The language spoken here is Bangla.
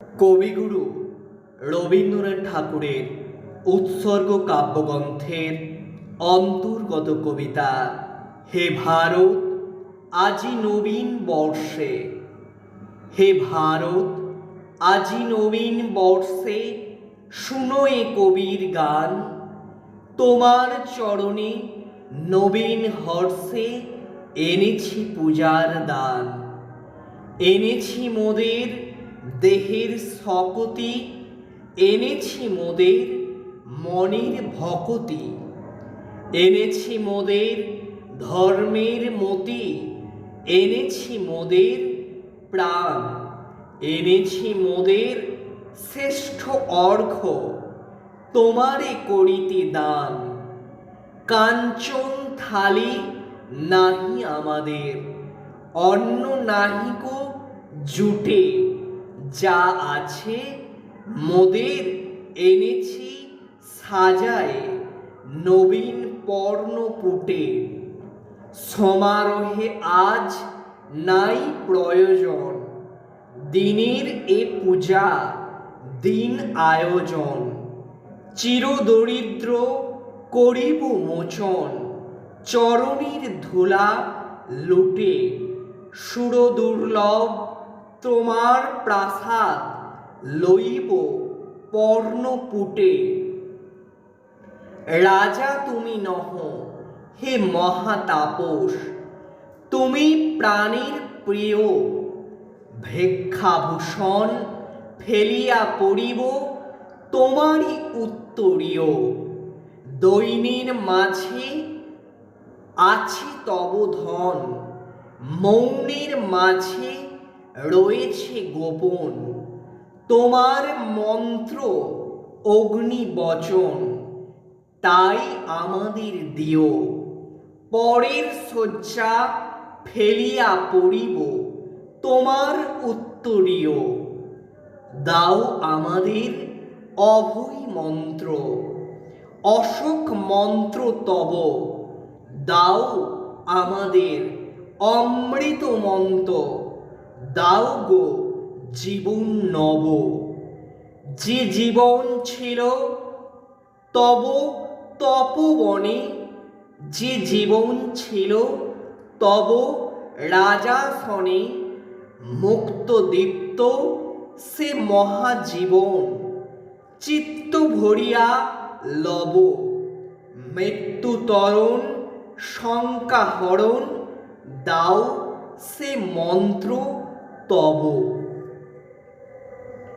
কবিগুরু রবীন্দ্রনাথ ঠাকুরের উৎসর্গ কাব্যগ্রন্থের অন্তর্গত কবিতা, হে ভারত, আজি নবীন বর্ষে। হে ভারত, আজি নবীন বর্ষে, শুনো এ কবির গান। তোমার চরণে নবীন হর্ষে এনেছি পূজার দান। এনেছি মোদের দেহের শকতি এনেছি মোদের মনের ভকতি। এনেছি মোদের ধর্মের মতি, এনেছি মোদের প্রাণ। এনেছি মোদের শ্রেষ্ঠ অর্ঘ, তোমারে করিতে দান। কাঞ্চন থালি নাহি আমাদের, অন্ন নাহিকো জুটে। যা আছে মোদের এনেছি সাজায়ে নবীন পর্ণ পুটে সমারোহে আজ নাই প্রয়োজন, দিনের এ পূজা, দিন আয়োজন। চিরদরিদ্র করিব মোচন, চরণীর ধুলা লুটে। সুরদুর্লভ তোমার প্রাসাদ লইব পর্ণপুটে। রাজা তুমি নহ, হে মহাতাপস, তুমি প্রাণীর প্রিয়। ভিক্ষাভূষণ ফেলিয়া পড়িব তোমারই উত্তরীয়। দৈনীর মাঝে আছে তব ধন, মৌনের মাঝে রয়েছে গোপন। তোমার মন্ত্র অগ্নি বচন, তাই আমাদের দিও। পরের শয্যা ফেলিয়া পড়িব, তোমার উত্তরীয়। দাও আমাদের অভয় মন্ত্র। অশোক মন্ত্র তব, দাও আমাদের অমৃত মন্ত্র। দাও গো জীবন নব। যে জীবন ছিল, তব তপবনে। যে জীবন ছিল, তব রাজা রাজাসনে। মুক্ত দীপ্ত সে মহাজীবন। চিত্ত ভরিয়া লব। মৃত্যু তরণ শঙ্কা হরণ দাও সে মন্ত্র তব।